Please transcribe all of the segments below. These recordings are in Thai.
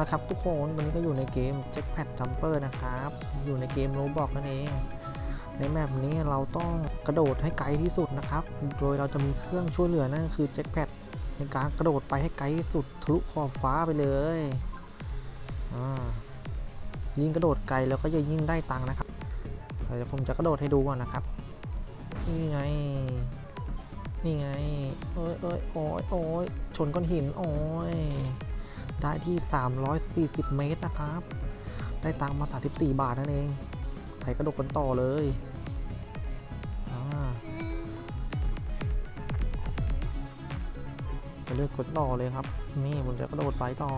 นะครับทุกคนตอนนี้ก็อยู่ในเกม Jackpad Jumper นะครับ อยู่ในเกม Roblox นั่นเอง ในแมปนี้เราต้องกระโดดให้ไกลที่สุดนะครับ โดยเราจะมีเครื่องช่วยเหลือนั่นคือ Jackpad ในการกระโดดไปให้ไกลที่สุดทะลุขอบฟ้าไปเลยยิ่งกระโดดไกลแล้วก็จะยิ่งได้ตังค์นะครับเดี๋ยวผมจะกระโดดให้ดูก่อนนะครับ นี่ไง นี่ไง โอ้ยโอ้ยโอ้ยโอ้ยชนก้อนหิน โอ้ย ได้ที่ 340 เมตรนะครับ ได้ตังค์มา 34 บาทนั่นเองไถกระโดดกันต่อเลยอ่าไปเลือกกดต่อเลยครับ นี่ผมจะกระโดดไปต่อ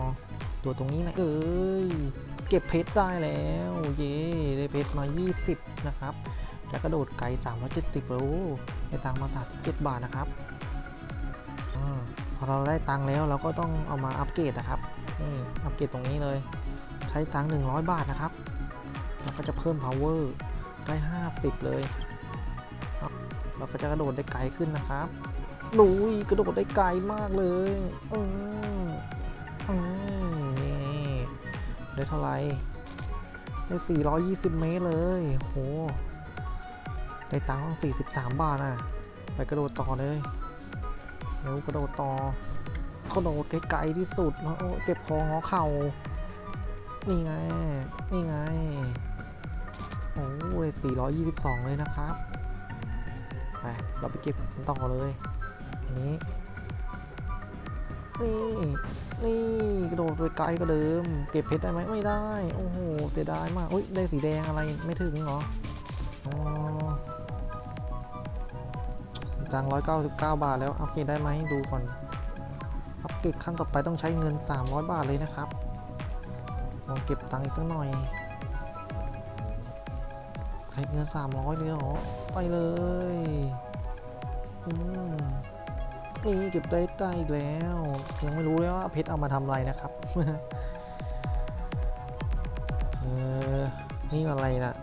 ตัวตรงนี้นะเอ้ย เก็บเพชรได้แล้ว เย้ได้เพชรมา 20 นะครับ จะกระโดดไกล 370โลได้ตังค์มา 37 บาทนะครับอ่าพอเราได้ตังค์แล้วเราก็ต้องเอามาอัปเกรดนะครับ นี่อัปเกรดตรงนี้เลย ใช้ตังค์100 บาทนะครับแล้วก็จะเพิ่ม power ได้ 50 เลย เราก็จะกระโดดได้ไกลขึ้นนะครับดูยกระโดดได้ไกลมากเลยอืมอืมนี่ได้เท่าไหร่ได้ 420 เมตรเลยโหได้ตังค์43 บาทอะ ไปกระโดดต่อเลยเร็วกระโดดต่อ กระโดดไกลๆที่สุดแล้วเจ็บคองอเข่า นี่ไง นี่ไง โอ้ย422 เลยนะครับ ไป เราไปเก็บกันต่อเลยอันนี้ นี่ นี่กระโดดไปไกลก็เดิม เก็บเพชรได้ไหมไม่ได้ โอ้โห เสียดายมากอุ้ย ได้สีแดงอะไรไม่ถึงเหรอ อ๋อตังร้อยเก้าสิบเก้าบาทแล้ว อัปเกรดได้ไหมดูก่อน อัปเกรดขั้นต่อไปต้องใช้เงิน 300 บาทเลยนะครับลองเก็บตังค์อีกสักหน่อย ใช้เงิน 300เลยเหรอ ไปเลยอืมนี่เก็บได้ได้อีกแล้ว ยังไม่รู้เลยว่าเพชรเอามาทำอะไรนะครับเออนี่อะไรนะ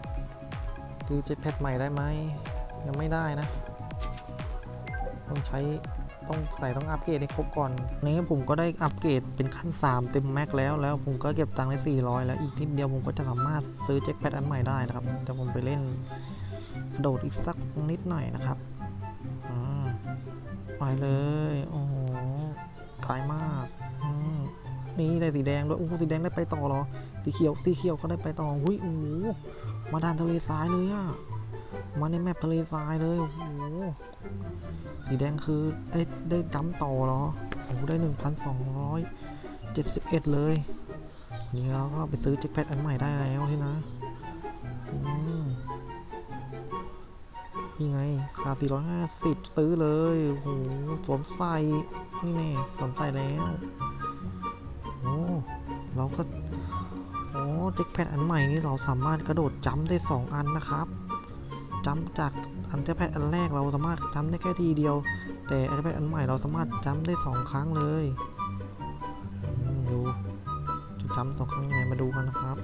ซื้อเจ็ตแพดใหม่ได้ไหมยังไม่ได้นะ ต้องใช้ ต้องใส่ต้องอัปเกรดให้ครบก่อนนี้ผมก็ได้อัปเกรดเป็นขั้น 3 เต็มแม็กแล้วแล้วผมก็เก็บตังค์ได้400 แล้วอีกนิดเดียวผมก็จะสามารถซื้อแจ็คแพดอันใหม่ได้นะครับแต่ผมไปเล่นกระโดดอีกสักนิดหน่อยนะครับไปเลย โอ้โหไกลมากนี่ได้สีแดงด้วยโอ้สีแดงได้ไปต่อเหรอสีเขียวสีเขียวก็ได้ไปต่อหุ้ยโอ้โหมาดานทะเลทรายเลยอะ มาในแมปทะเลทรายเลยโอ้โหสีแดงคือได้ได้จำต่อเหรอโอ้โหได้1,271เลยนี่เราก็ไปซื้อแจ็คแพดอันใหม่ได้แล้วที่นะนี่ไงค่า450ซื้อเลยโอ้โหสวมใส่นี่แน่สวมใส่แล้วโอ้เราก็โอ้แจ็คแพดอันใหม่นี่เราสามารถกระโดดจัมได้2อันนะครับ จัมป์จากอันแจ็คแพดอันแรกเราสามารถจัมป์ได้แค่ทีเดียว แต่อันแจ็คแพดอันใหม่เราสามารถจัมป์ได้ 2 ครั้งเลยดูจะจำสองครั้งยังไงมาดูกันนะครับ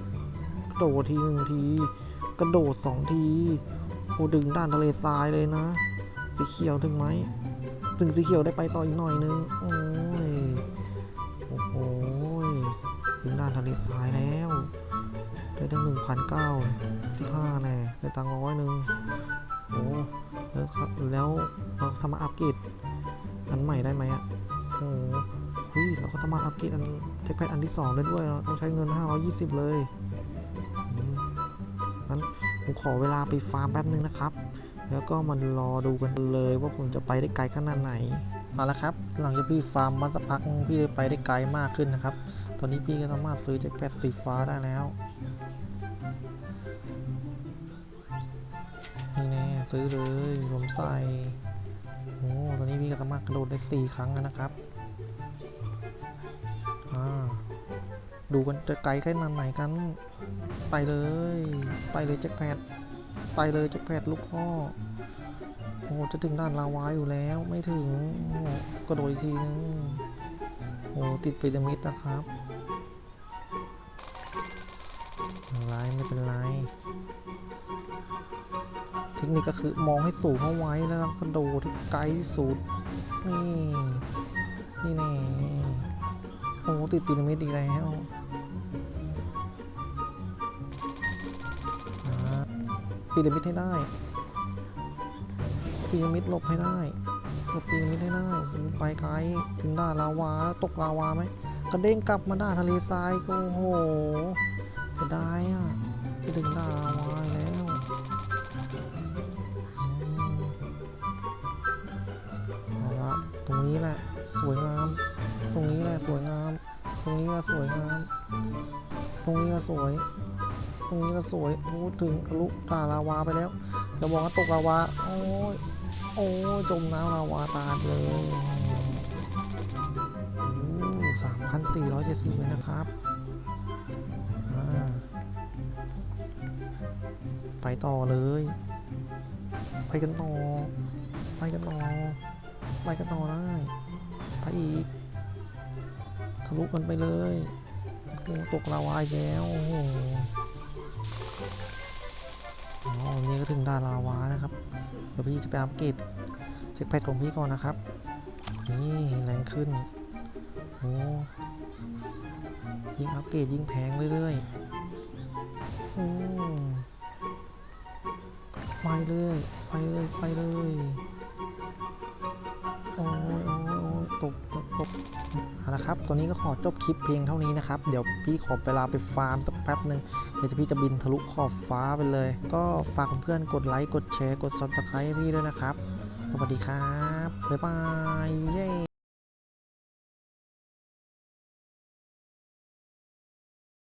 กระโดดทีหนึ่งที กระโดดสองทีโอ้ดึงด้านทะเลทรายเลยนะสีเขียวถึงไหมถึงสีเขียวได้ไปต่ออีกหน่อยนึงโอ้ยโอ้โหถึงด้านทะเลทรายแล้ว ได้ตั้งหนึ่งพันเก้าสิบห้าแน่ได้ตังร้อยหนึ่งโอ้แล้วครับแล้วเราสามารถอัปเกรดอันใหม่ได้ไหมอะโอ้หเฮ้ยเราก็สามารถอัปเกรดอันเทคแพดอันที่2ได้ด้วยเราต้องใช้เงิน520เลยอืมงั้นผมขอเวลาไปฟาร์มแป๊บนึงนะครับ แล้วก็มารอดูกันเลยว่าผมจะไปได้ไกลขนาดไหน เอาละครับหลังจากพี่ฟาร์มมาสักพักพี่ได้ไปได้ไกลมากขึ้นนะครับ ตอนนี้พี่ก็สามารถซื้อแจ็คแพดสีฟ้าได้แล้วนี่แน่ซื้อเลยผมใส่โอ้ตอนนี้พี่ก็สามารถกระโดดได้ 4 ครั้งแล้วนะครับดูกันจะไกลแค่นั้นไหนกัน ไปเลย ไปเลยแจ็คแพดไปเลยแจ็คแพดลูกพ่อ โอ้จะถึงด้านลาวาอยู่แล้วไม่ถึงกระโดดอีกทีนึงโอ้ติดปิรามิดนะครับไรไม่เป็นไร เทคนิคก็คือมองให้สูงเข้าไว้แล้วกระโดดที่ไกลสุดนี่นี่แน่โอ้ติดปิรามิดอีกแล้วปิรามิดให้ได้ พีระมิดหลบให้ได้หลบพีระมิดให้ได้ไปไกลถึงด่านลาวาแล้วตกลาวาไหมกระเด้งกลับมาด่านทะเลทรายก็โอ้โหจะได้อะไปถึงด่านลาวาแล้วเอาละตรงนี้แหละสวยงาม ตรงนี้แหละสวยงาม ตรงนี้แหละสวยงาม ตรงนี้ก็สวยตรงนี้ก็สวยพูดถึงทะลุตาลาวาไปแล้วอย่ามองว่าตกลาวา โอ้ย โอ้จมน้ำลาวาตาเลยสามพันสี่ร้อยเจ็ดสิบเลยนะครับไปต่อเลย ไปกันต่อ ไปกันต่อ ไปกันต่อได้ ไปอีก ทะลุกันไปเลย โอ้ตกลาวาอีกแล้ว โอ้ อ๋อวันนี้ก็ถึงดานลาวานะครับ เดี๋ยวพี่จะไปอัปเกรดเช็คแพทของพี่ก่อนนะครับ นี่แรงขึ้นโอ้ยิ่งอัปเกรดยิ่งแพงเรื่อยๆอืมไปเลย ไปเลย ไปเลย โอ้ยโอ้ยโอ้ยตกตกตก นะครับ ตัวนี้ก็ขอจบคลิปเพียงเท่านี้นะครับ เดี๋ยวพี่ขอเวลาไปฟาร์มสักแป๊บหนึ่งเดี๋ยวพี่จะบินทะลุขอบฟ้าไปเลย ก็ฝากเพื่อนกดไลค์ กดแชร์ กด subscribe ให้พี่ด้วยนะครับ สวัสดีครับ บ๊ายบาย เย้